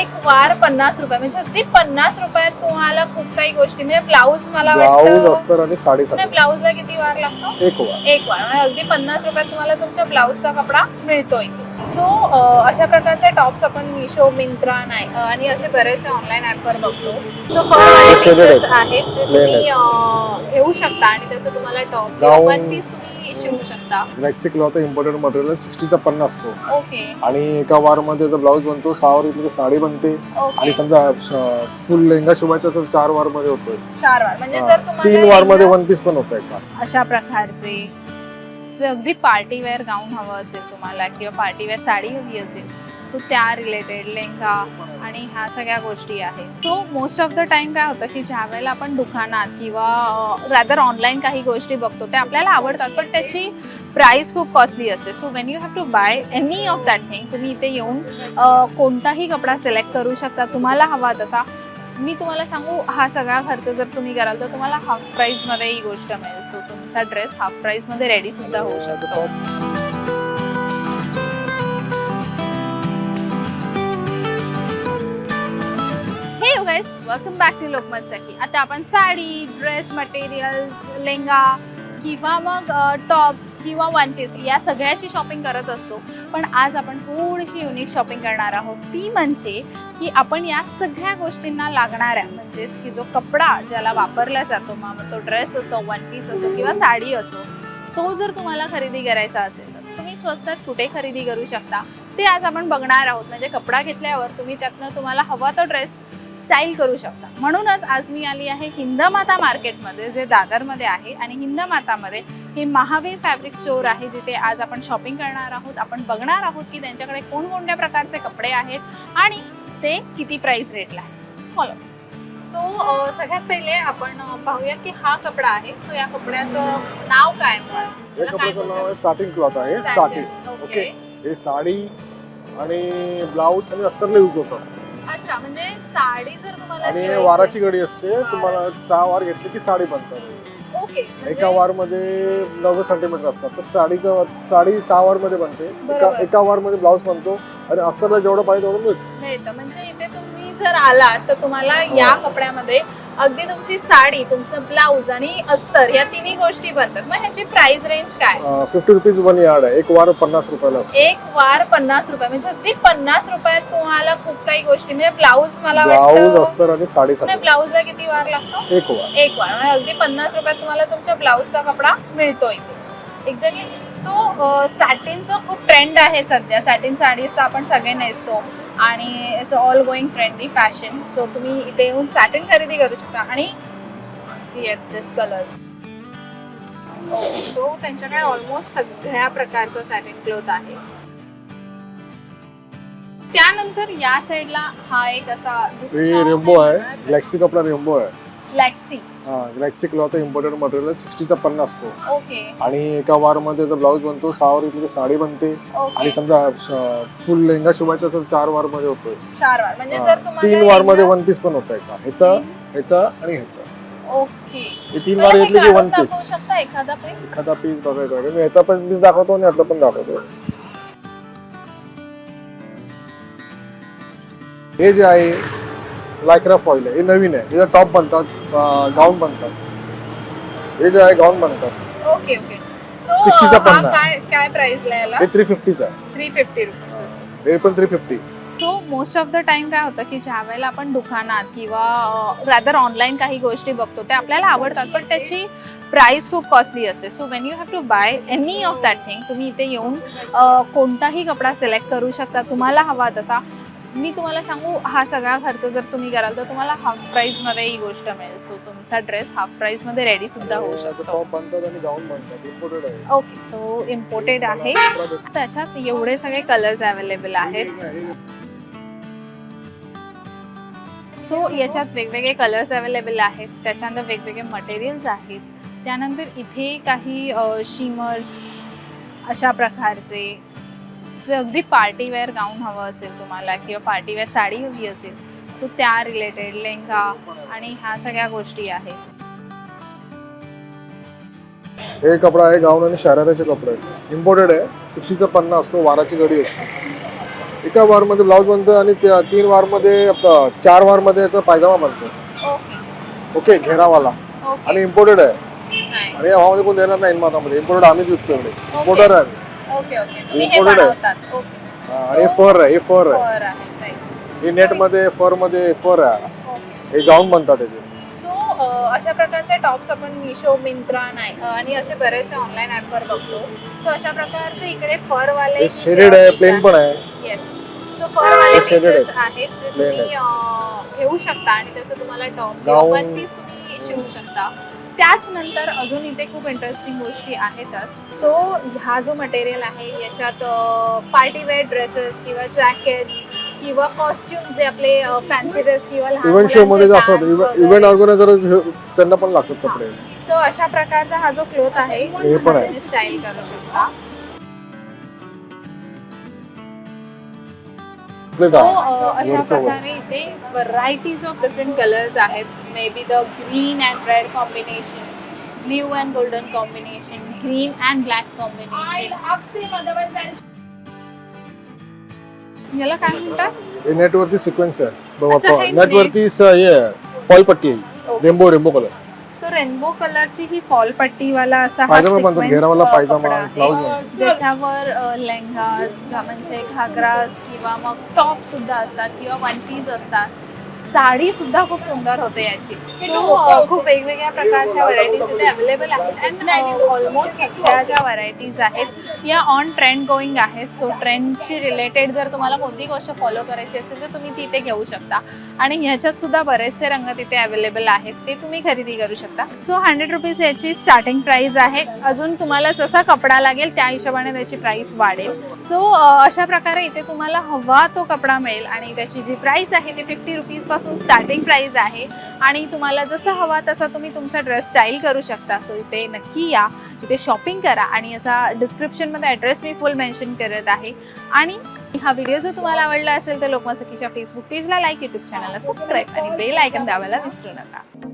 एक वार पन्नास रुपये. म्हणजे अगदी पन्नास रुपयात तुम्हाला खूप काही गोष्टी. म्हणजे ब्लाऊज मला ब्लाऊज वाटतं अस्तर आणि नाही ब्लाऊजला किती वार लागतो? एक वार. एक वार. म्हणजे अगदी पन्नास रुपयात तुम्हाला तुमच्या ब्लाऊजचा कपडा मिळतो इथे सो अशा प्रकारचे टॉप्स आपण मिशो मिंत्रा नाही आणि असे बरेचसे ऑनलाईन ऍपवर बघतो. सो पीसेस आहेत. जे तुम्ही घेऊ शकता आणि त्याचं तुम्हाला टॉप. वन पीस तुम्ही क्लॉथ इम्पोर्टेड मटेरियल सिक्स्टीचा पन्नास तो ओके आणि एका वारमध्ये जर ब्लाऊज बनतो सहा वार तर साडी बनते. आणि समजा फुल लेहंगा शिवायचा तर चार वारमध्ये होतोय. चार वार. म्हणजे हा. जर तुम्हाला तीन वारमध्ये वन पीस पण होता याचा. अशा प्रकारचे. जे अगदी पार्टी वेअर गाऊन हवं असेल तुम्हाला किंवा पार्टी वेअर साडी हवी असेल सो त्या रिलेटेड लेहंगा आणि ह्या सगळ्या गोष्टी आहेत. So most of the time काय होतं की ज्या वेळेला आपण दुकानात किंवा रॅदर ऑनलाईन काही गोष्टी बघतो ते आपल्याला आवडतात पण त्याची प्राईस खूप कॉस्टली असते. So when you have to buy any of that thing तुम्ही इथे येऊन कोणताही कपडा सिलेक्ट करू शकता. तुम्हाला हवा तसा. मी तुम्हाला सांगू हा सगळा खर्च जर तुम्ही कराल तर तुम्हाला हाफ प्राईजमध्ये ही गोष्ट मिळेल. सो तुमचा ड्रेस हाफ प्राईजमध्ये रेडीसुद्धा रेडी सुद्धा होऊ शकतो. Hello guys welcome back to Lokmat Sakhi आता आपण साडी ड्रेस मटेरियल लेहंगा किंवा मग टॉप्स किंवा वन पीस या सगळ्याची शॉपिंग करत असतो. पण आज आपण थोडीशी युनिक शॉपिंग करणार आहोत. ती म्हणजे की आपण या सगळ्या गोष्टींना लागणाऱ्या म्हणजेच की जो कपडा ज्याला वापरला जातो मग तो ड्रेस असो वन पीस असो किंवा साडी असो तो जर तुम्हाला खरेदी करायचा असेल तर तुम्ही स्वस्तात कुठे खरेदी करू शकता ते आज आपण बघणार आहोत. म्हणजे कपडा घेतल्यावर तुम्ही त्यातनं तुम्हाला हवा तो ड्रेस स्टाईल करू शकता. म्हणूनच आज मी आली आहे हिंदमाता मार्केटमध्ये जे दादरमध्ये आहे. आणि हिंदमातामध्ये हे महावीर फॅब्रिक स्टोअर आहे जिथे आज आपण शॉपिंग करणार आहोत. आपण बघणार आहोत की त्यांच्याकडे कोणकोणत्या प्रकारचे कपडे आहेत आणि ते किती प्राइस रेटला आहे फॉलो सो सगळ्यात पहिले आपण पाहूया की हा कपडा आहे. सो या कपड्याचं नाव काय? आहे? साटिन क्लॉथ आहे साटिन. ओके. ओके हे साडी आणि ब्लाऊज आणि अस्तरला यूज होतं. अच्छा म्हणजे साडी जर तुम्हाला आणि शिवायची- वाराची गडी असते तुम्हाला सहा वार घेतले की साडी बनतात. ओके एका म्हणजे- वारमध्ये नव्वद सेंटीमीटर असतात. तर साडीचं साडी सहा वारमध्ये बनते. एका बरोबर. एका वारमध्ये ब्लाऊज बनतो. आणि अस्तरला जेवढं पाहिजे तेवढं मिळतं. मिळतं. म्हणजे इथे तुम्ही जर आलात तर तुम्हाला या कपड्यामध्ये अगदी तुमची साडी तुमचं ब्लाऊज आणि अस्तर या तिन्ही गोष्टी बनतात. मग ह्याची प्राइस रेंज काय? फिफ्टी रुपीज वन यार्ड आहे. एक वार पन्नास रुपयाला असतं. एक वार पन्नास रुपये. म्हणजे अगदी पन्नास रुपयात तुम्हाला खूप काही गोष्टी म्हणजे ब्लाऊज मला ब्लाऊज वाटतं अस्तर आणि साडेसात नाही ब्लाऊजला किती वार लागतो? एक वार. एक वार. म्हणजे अगदी पन्नास रुपयात तुम्हाला तुमच्या ब्लाऊजचा कपडा मिळतो इथे एक्झॅक्टली सो सॅटिनचं खूप ट्रेंड आहे सध्या. सॅटिन साडीचा आपण सगळे नेसतो आणि it's all going trendy fashion so तुम्ही इथे येऊन सॅटिन खरेदी करू शकता आणि see at this colours so त्यांच्याकडे ऑलमोस्ट सगळ्या प्रकारचं सॅटिन क्लोथ आहे. त्यानंतर या साईडला हा एक असा रेम्बो आहे. ग्लॅक्सी कपडा रेम्बो आहे. हा ग्लॅक्सी क्लॉथ इम्पोर्टेड मटेरियल सिक्स्टीचा पन्नास तो. ओके आणि एका वारमध्ये जर ब्लाऊज बनतो सहा वार की साडी बनते. आणि समजा फुल लेहंगा शिवायचा तर चार वारमध्ये होतोय. चार वार म्हणजे. जर तुम्हाला तीन वारमध्ये वन पीस पण होता याचा. ह्याचा ह्याचा आणि ह्याचा. ओके तीन वार घेतले की वन पीस एखादा पीस एखादा पीस बघायचा. मी ह्याचा पण पीस दाखवतो आणि ह्याचा पण दाखवतो. हे जे आहे लायक्रा फॉईल आहे. हे नवीन आहे. हे टॉप बनतात गाऊन बनतात. हे जे आहे गाऊन बनतात. ओके ओके सो 60 चा हा पन्नास. काय काय प्राइस याला? हे थ्री फिफ्टीचा आहे. थ्री फिफ्टी रुपीज हे पण three fifty so most of the time काय होतं की ज्या वेळेला आपण दुकानात किंवा रॅदर ऑनलाईन काही गोष्टी बघतो ते आपल्याला आवडतात. पण त्याची प्राइस खूप कॉस्टली असते. So when you have to buy any of that thing तुम्ही इथे येऊन अ, कोणताही कपडा सिलेक्ट करू शकता. तुम्हाला हवा तसा. मी तुम्हाला सांगू हा सगळा खर्च जर तुम्ही कराल तर तुम्हाला हाफ प्राइसमध्ये ही गोष्ट मिळेल. सो तुमचा ड्रेस हाफ प्राइसमध्ये रेडी सुद्धा होऊ शकतो. इम्पोर्टेड आहे. ओके सो इम्पोर्टेड आहे. त्याच्यात एवढे सगळे कलर्स अवेलेबल आहेत. सो याच्यात वेगवेगळे कलर्स अवेलेबल आहेत. त्याच्यानंतर वेगवेगळे मटेरियल्स आहेत. त्यानंतर इथे काही शिमर्स अशा प्रकारचे जे अगदी पार्टी वेअर गाऊन हवं असेल तुम्हाला किंवा पार्टी वेअर साडी हवी असेल सो त्या रिलेटेड लेहंगा आणि ह्या सगळ्या गोष्टी आहेत. हे कपडा आहे गाऊन आणि शराऱ्याचे कपडे. इम्पोर्टेड आहे. सिक्स्टीचा पन्नास असतो वाराची गडी असते. एका वारमध्ये ब्लाऊज बनतं आणि त्या तीन वारमध्ये आपलं चार वारमध्ये याचा पायजामा बनतो ओके. घेरावाला. आणि इम्पोर्टेड आहे. आणि या भावामध्ये कोण देणार नाही मातामध्ये इम्पोर्टेड आम्हीच विकतो इम्पोर्टर आहे. Okay okay. तुम्ही हे Imported आहे. बनवतात. ओके. हा, फर आहे हे फर आहे. फर आहे right. हे नेटमध्ये फरमध्ये फर आहे. ओके. हे गाऊन बनतात त्याचे सो अशा प्रकारचे टॉप्स आपण मिशो मिंत्रा नाही अ, आणि असे बरेचसे ऑनलाईन ऍपवर बघतो. सो अशा प्रकारचे इकडे फर वाले हे शेडेड आहे प्लेन पण आहे. येस सो फर वाले हे shaded पीसेस आहेत जे Plain तुम्ही अ, घेऊ शकता आणि त्याचं तुम्हाला टॉप Gown. वन पीस तुम्ही शिवू शकता. त्याच नंतर अजून इथे खूप इंटरेस्टिंग गोष्टी आहेतच. सो हा जो मटेरियल आहे याच्यात पार्टी वेअर ड्रेसेस किंवा जॅकेट्स किंवा कॉस्ट्युम जे आपले फॅन्सी ड्रेस किंवा इव्हेंट शो मध्ये मुलांचे असतात dance वगैरे. इव्हेंट ऑर्गनायझर त्यांना पण लागतात कपडे. सो अशा प्रकारचा हा जो क्लोथ आहे पण आहे. तुम्ही स्टाईल करू शकता. सो? अशा. प्रकारे इथे व्हरायटीज ऑफ डिफरंट कलर्स आहेत. Maybe the green and red combination blue and golden combination green and black combination याला काय म्हणतात? हे नेट वरती सिक्वेन्स आहे. अच्छा, हे नेट वरती स- हे फॉल पट्टी रेनबो रेनबो कलर रेनबो कलरची ही फॉल पट्टीवाला असा हा पायजामा sequence, घेरावाला अ, पायजामा कपडा आहे. ब्लाऊज बनतो ज्याच्यावर अ, घा- म्हणजे घागरास किंवा मग टॉप सुद्धा असतात किंवा वन पीस असतात साडी सुद्धा खूप सुंदर होते याची. खूप वेगवेगळ्या प्रकारच्या व्हरायटीज इथे अवेलेबल आहेत. अँड ऑलमोस्ट सगळ्या ज्या व्हरायटीज आहेत या ऑन ट्रेंड गोईंग आहेत. सो ट्रेंडशी रिलेटेड जर तुम्हाला कोणती गोष्ट फॉलो करायची असेल तर तुम्ही तिथे घेऊ शकता. आणि ह्याच्यात सुद्धा बरेचसे रंग तिथे अवेलेबल आहेत. ते तुम्ही खरेदी करू शकता. सो हंड्रेड रुपीज याची स्टार्टिंग प्राइस आहे. अजून तुम्हाला जसा कपडा लागेल त्या हिशोबाने त्याची प्राइस वाढेल. सो अशा प्रकारे इथे तुम्हाला हवा तो कपडा मिळेल. आणि त्याची जी प्राइस आहे ती फिफ्टी रुपीज पासून स्टार्टिंग प्राइस आहे. आणि तुम्हाला जसं हवा तसा तुम्ही तुमचा ड्रेस स्टाईल करू शकता. सो इथे नक्की या. इथे शॉपिंग करा. आणि याचा डिस्क्रिप्शनमध्ये ॲड्रेस मी फुल मेन्शन करत आहे. आणि हा व्हिडिओ जर तुम्हाला आवडला असेल तर लोकमसखीच्या फेसबुक पेजला लाईक यूट्यूब चॅनलला सबस्क्राईब आणि बेल आयकन दाबायला विसरू नका.